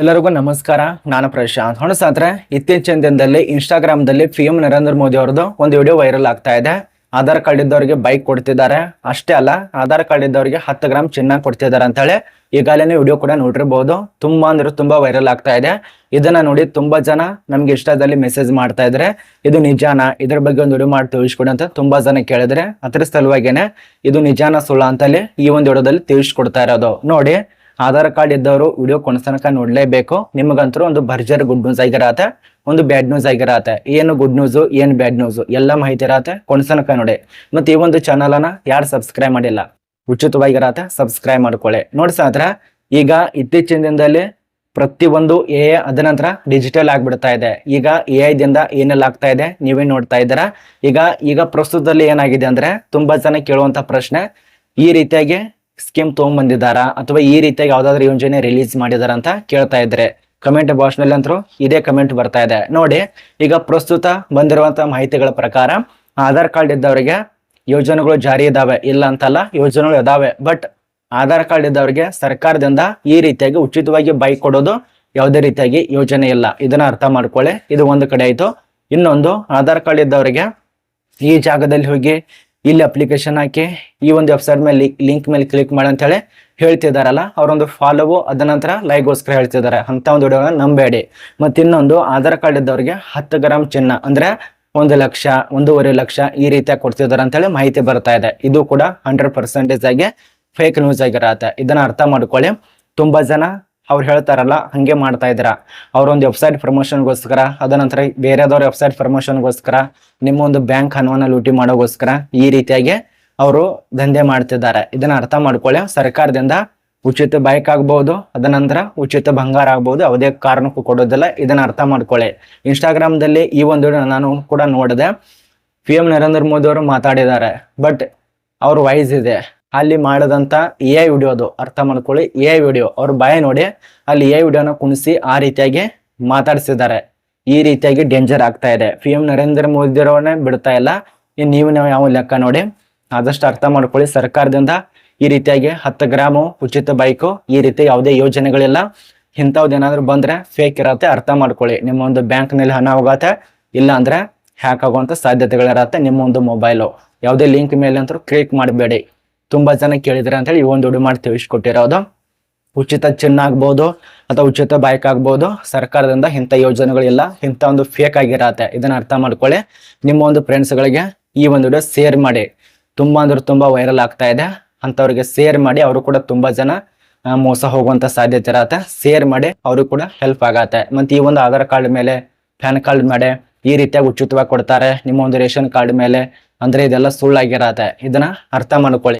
ಎಲ್ಲರಿಗೂ ನಮಸ್ಕಾರ, ನಾನು ಪ್ರಶಾಂತ್. ಹೊಣಸಾದ್ರೆ ಇತ್ತೀಚಿನ ದಿನದಲ್ಲಿ ಇನ್ಸ್ಟಾಗ್ರಾಮ್ದಲ್ಲಿ ಪಿ ಎಂ ನರೇಂದ್ರ ಮೋದಿ ಅವ್ರದ್ದು ಒಂದು ವಿಡಿಯೋ ವೈರಲ್ ಆಗ್ತಾ ಇದೆ. ಆಧಾರ್ ಕಾರ್ಡ್ ಇದ್ದವರಿಗೆ ಬೈಕ್ ಕೊಡ್ತಿದ್ದಾರೆ. ಅಷ್ಟೇ ಅಲ್ಲ, ಆಧಾರ್ ಕಾರ್ಡ್ ಇದ್ದವರಿಗೆ ಹತ್ತು ಗ್ರಾಮ್ ಚಿನ್ನ ಕೊಡ್ತಿದ್ದಾರೆ ಅಂತ ಹೇಳಿ ಈಗಾಗಲೇ ವಿಡಿಯೋ ಕೂಡ ನೋಡಿರ್ಬೋದು. ತುಂಬಾ ಅಂದ್ರೆ ತುಂಬಾ ವೈರಲ್ ಆಗ್ತಾ ಇದೆ. ಇದನ್ನ ನೋಡಿ ತುಂಬಾ ಜನ ನಮ್ಗೆ ಇಷ್ಟದಲ್ಲಿ ಮೆಸೇಜ್ ಮಾಡ್ತಾ ಇದ್ರೆ, ಇದು ನಿಜಾನ? ಇದ್ರ ಬಗ್ಗೆ ಒಂದು ವಿಡಿಯೋ ಮಾಡಿ ತಿಳಿಸ್ಕೊಡಿ ಅಂತ ತುಂಬಾ ಜನ ಕೇಳಿದ್ರೆ, ಅದ್ರ ಸಲುವಾಗಿನೇ ಇದು ನಿಜಾನ ಸುಳ್ಳ ಅಂತಲ್ಲಿ ಈ ಒಂದು ವಿಡಿಯೋದಲ್ಲಿ ತಿಳಿಸ್ಕೊಡ್ತಾ ಇರೋದು. ನೋಡಿ ಆಧಾರ್ ಕಾರ್ಡ್ ಇದ್ದವರು ವಿಡಿಯೋ ಕೊನೆತನಕ ನೋಡ್ಲೇಬೇಕು. ನಿಮಗಂತೂ ಒಂದು ಭರ್ಜರ್ ಗುಡ್ ನ್ಯೂಸ್ ಆಗಿರತ್ತೆ. ಒಂದು ಬ್ಯಾಡ್ ನ್ಯೂಸ್ ಆಗಿರತ್ತೆ. ಏನು ಗುಡ್ ನ್ಯೂಸ್, ಏನು ಬ್ಯಾಡ್ ನ್ಯೂಸ್, ಎಲ್ಲ ಮಾಹಿತಿ ಇರತ್ತೆ. ಕೊನೆತನಕ ನೋಡಿ. ಮತ್ತೆ ಈ ಒಂದು ಚಾನಲ್ ಅನ್ನ ಯಾರು ಸಬ್ಸ್ಕ್ರೈಬ್ ಮಾಡಿಲ್ಲ, ಉಚಿತವಾಗಿರತ್ತೆ ಸಬ್ಸ್ಕ್ರೈಬ್ ಮಾಡ್ಕೊಳ್ಳಿ. ನೋಡಿ ಸಾತ್ರ ಈಗ ಇತ್ತೀಚಿನ ದಿನದಲ್ಲಿ ಪ್ರತಿಯೊಂದು ಎ ಐ ಅದ ನಂತರ ಡಿಜಿಟಲ್ ಆಗ್ಬಿಡ್ತಾ ಇದೆ. ಈಗ ಎ ಐ ದಿಂದ ಏನೆಲ್ಲ ಆಗ್ತಾ ಇದೆ, ನೀವೇ ನೋಡ್ತಾ ಇದ್ದೀರಾ. ಈಗ ಈಗ ಪ್ರಸ್ತುತದಲ್ಲಿ ಏನಾಗಿದೆ ಅಂದ್ರೆ ತುಂಬಾ ಜನ ಕೇಳುವಂತ ಪ್ರಶ್ನೆ, ಈ ರೀತಿಯಾಗಿ ಸ್ಕೀಮ್ ತೊಗೊಂಡ್ಬಂದಿದ್ದಾರಾ ಅಥವಾ ಈ ರೀತಿಯಾಗಿ ಯಾವ್ದಾದ್ರು ಯೋಜನೆ ರಿಲೀಸ್ ಮಾಡಿದಾರ ಅಂತ ಕೇಳ್ತಾ ಇದ್ರೆ ಕಮೆಂಟ್ ಬಾಕ್ಸ್ನಲ್ಲಿ ಅಂತೂ ಇದೇ ಕಮೆಂಟ್ ಬರ್ತಾ ಇದೆ. ನೋಡಿ, ಈಗ ಪ್ರಸ್ತುತ ಬಂದಿರುವಂತಹ ಮಾಹಿತಿಗಳ ಪ್ರಕಾರ ಆಧಾರ್ ಕಾರ್ಡ್ ಇದ್ದವರಿಗೆ ಯೋಜನೆಗಳು ಜಾರಿ ಇದಾವೆ, ಇಲ್ಲ ಅಂತಲ್ಲ ಯೋಜನೆಗಳು ಇದಾವೆ. ಬಟ್ ಆಧಾರ್ ಕಾರ್ಡ್ ಇದ್ದವರಿಗೆ ಸರ್ಕಾರದಿಂದ ಈ ರೀತಿಯಾಗಿ ಉಚಿತವಾಗಿ ಬೈಕ್ ಕೊಡೋದು ಯಾವುದೇ ರೀತಿಯಾಗಿ ಯೋಜನೆ ಇಲ್ಲ. ಇದನ್ನ ಅರ್ಥ ಮಾಡ್ಕೊಳ್ಳಿ. ಇದು ಒಂದು ಕಡೆ ಆಯಿತು. ಇನ್ನೊಂದು, ಆಧಾರ್ ಕಾರ್ಡ್ ಇದ್ದವರಿಗೆ ಈ ಜಾಗದಲ್ಲಿ ಹೋಗಿ ಇಲ್ಲಿ ಅಪ್ಲಿಕೇಶನ್ ಹಾಕಿ ಈ ಒಂದು ವೆಬ್ಸೈಟ್ ಮೇಲೆ ಲಿಂಕ್ ಮೇಲೆ ಕ್ಲಿಕ್ ಮಾಡಿ ಅಂತ ಹೇಳಿ ಹೇಳ್ತಿದಾರಲ್ಲ, ಅವರೊಂದು ಫಾಲೋವು ಅದ ನಂತರ ಲೈಕ್ಗೋಸ್ಕರ ಹೇಳ್ತಿದ್ದಾರೆ ಅಂತ ಒಂದು ವಿಡಿಯೋಗಳನ್ನ ನಂಬೇಡಿ. ಮತ್ತೆ ಇನ್ನೊಂದು, ಆಧಾರ್ ಕಾರ್ಡ್ ಇದ್ದವರಿಗೆ ಹತ್ತು ಗ್ರಾಮ್ ಚಿನ್ನ, ಅಂದ್ರೆ ಒಂದು ಲಕ್ಷ, ಒಂದೂವರೆ ಲಕ್ಷ ಈ ರೀತಿಯಾಗಿ ಕೊಡ್ತಿದ್ದಾರೆ ಅಂತ ಹೇಳಿ ಮಾಹಿತಿ ಬರ್ತಾ ಇದೆ. ಇದು ಕೂಡ ಹಂಡ್ರೆಡ್ ಪರ್ಸೆಂಟೇಜ್ ಆಗಿ ಫೇಕ್ ನ್ಯೂಸ್ ಆಗಿರತ್ತೆ. ಇದನ್ನ ಅರ್ಥ ಮಾಡ್ಕೊಳ್ಳಿ. ತುಂಬಾ ಜನ ಅವ್ರು ಹೇಳ್ತಾರಲ್ಲ, ಹಂಗೆ ಮಾಡ್ತಾ ಇದ್ದೀರಾ. ಅವ್ರೊಂದು ವೆಬ್ಸೈಟ್ ಪ್ರಮೋಷನ್ಗೋಸ್ಕರ ಅದನಂತರ ಬೇರೆದವ್ರ ವೆಬ್ಸೈಟ್ ಪ್ರಮೋಷನ್ಗೋಸ್ಕರ ನಿಮ್ಮ ಒಂದು ಬ್ಯಾಂಕ್ ಹಣವನ್ನ ಲೂಟಿ ಮಾಡೋಗೋಸ್ಕರ ಈ ರೀತಿಯಾಗಿ ಅವರು ದಂಧೆ ಮಾಡ್ತಿದ್ದಾರೆ. ಇದನ್ನ ಅರ್ಥ ಮಾಡ್ಕೊಳ್ಳಿ. ಸರ್ಕಾರದಿಂದ ಉಚಿತ ಬೈಕ್ ಆಗ್ಬಹುದು ಅದನಂತರ ಉಚಿತ ಬಂಗಾರ ಆಗ್ಬಹುದು ಯಾವುದೇ ಕಾರಣಕ್ಕೂ ಕೊಡೋದಿಲ್ಲ. ಇದನ್ನ ಅರ್ಥ ಮಾಡ್ಕೊಳ್ಳಿ. ಇನ್ಸ್ಟಾಗ್ರಾಮ್ದಲ್ಲಿ ಈ ಒಂದು ನಾನು ಕೂಡ ನೋಡಿದೆ. ಪಿ ನರೇಂದ್ರ ಮೋದಿ ಅವರು ಮಾತಾಡಿದ್ದಾರೆ. ಬಟ್ ಅವ್ರ ವೈಸ್ ಇದೆ. ಅಲ್ಲಿ ಮಾಡದಂತ ಎ ಐ ವಿಡಿಯೋ ಅದು. ಅರ್ಥ ಮಾಡ್ಕೊಳ್ಳಿ. ಎ ಐ ವಿಡಿಯೋ ಅವ್ರ ಭಯ ನೋಡಿ, ಅಲ್ಲಿ ಎ ಐ ವಿಡಿಯೋನ ಕುಣಿಸಿ ಆ ರೀತಿಯಾಗಿ ಮಾತಾಡಿಸಿದ್ದಾರೆ. ಈ ರೀತಿಯಾಗಿ ಡೇಂಜರ್ ಆಗ್ತಾ ಇದೆ. ಪಿ ಎಂ ನರೇಂದ್ರ ಮೋದಿ ಅವರನ್ನೇ ಬಿಡ್ತಾ ಇಲ್ಲ. ಇನ್ನು ನೀವು ನಾವು ಯಾವ ಲೆಕ್ಕ ನೋಡಿ? ಆದಷ್ಟು ಅರ್ಥ ಮಾಡ್ಕೊಳ್ಳಿ. ಸರ್ಕಾರದಿಂದ ಈ ರೀತಿಯಾಗಿ ಹತ್ತು ಗ್ರಾಮು ಉಚಿತ ಬೈಕು, ಈ ರೀತಿ ಯಾವುದೇ ಯೋಜನೆಗಳಿಲ್ಲ. ಇಂಥವ್ದು ಬಂದರೆ ಫೇಕ್ ಇರತ್ತೆ. ಅರ್ಥ ಮಾಡ್ಕೊಳ್ಳಿ. ನಿಮ್ಮ ಒಂದು ಬ್ಯಾಂಕ್ನಲ್ಲಿ ಹಣ ಹೋಗತ್ತೆ. ಇಲ್ಲ ಅಂದ್ರೆ ಹ್ಯಾಕ್ ಆಗುವಂಥ ಸಾಧ್ಯತೆಗಳಿರತ್ತೆ ನಿಮ್ಮ ಒಂದು ಮೊಬೈಲು ಯಾವುದೇ ಲಿಂಕ್ ಮೇಲೆ ಅಂತೂ ಕ್ಲಿಕ್ ಮಾಡಬೇಡಿ. ತುಂಬಾ ಜನ ಕೇಳಿದ್ರೆ ಅಂತ ಹೇಳಿ ಈ ಒಂದು ವಿಡಿಯೋ ಮಾಡಿ ತಿಳಿಸ್ಕೊಟ್ಟಿರೋದು ಉಚಿತ ಚಿನ್ನ ಆಗ್ಬೋದು ಅಥವಾ ಉಚಿತ ಬೈಕ್ ಆಗ್ಬೋದು. ಸರ್ಕಾರದಿಂದ ಇಂಥ ಯೋಜನೆಗಳಿಲ್ಲ ಇಂಥ ಒಂದು ಫೇಕ್ ಆಗಿರತ್ತೆ. ಇದನ್ನ ಅರ್ಥ ಮಾಡ್ಕೊಳ್ಳಿ. ನಿಮ್ಮ ಒಂದು ಫ್ರೆಂಡ್ಸ್ಗಳಿಗೆ ಈ ಒಂದು ವಿಡಿಯೋ ಶೇರ್ ಮಾಡಿ. ತುಂಬಾ ಅಂದ್ರೆ ತುಂಬಾ ವೈರಲ್ ಆಗ್ತಾ ಇದೆ. ಅಂಥವ್ರಿಗೆ ಶೇರ್ ಮಾಡಿ. ಅವರು ಕೂಡ ತುಂಬಾ ಜನ ಮೋಸ ಹೋಗುವಂತ ಸಾಧ್ಯತೆ ಇರತ್ತೆ. ಶೇರ್ ಮಾಡಿ ಅವರು ಕೂಡ ಹೆಲ್ಪ್ ಆಗತ್ತೆ. ಮತ್ತೆ ಈ ಒಂದು ಆಧಾರ್ ಕಾರ್ಡ್ ಮೇಲೆ ಪ್ಯಾನ್ ಕಾರ್ಡ್ ಮಾಡಿ ಈ ರೀತಿಯಾಗಿ ಉಚಿತವಾಗಿ ಕೊಡ್ತಾರೆ. ನಿಮ್ಮ ಒಂದು ರೇಷನ್ ಕಾರ್ಡ್ ಮೇಲೆ. ಅಂದ್ರೆ ಇದೆಲ್ಲ ಸುಳ್ಳಾಗಿರತ್ತೆ. ಇದನ್ನ ಅರ್ಥ ಮಾಡ್ಕೊಳ್ಳಿ.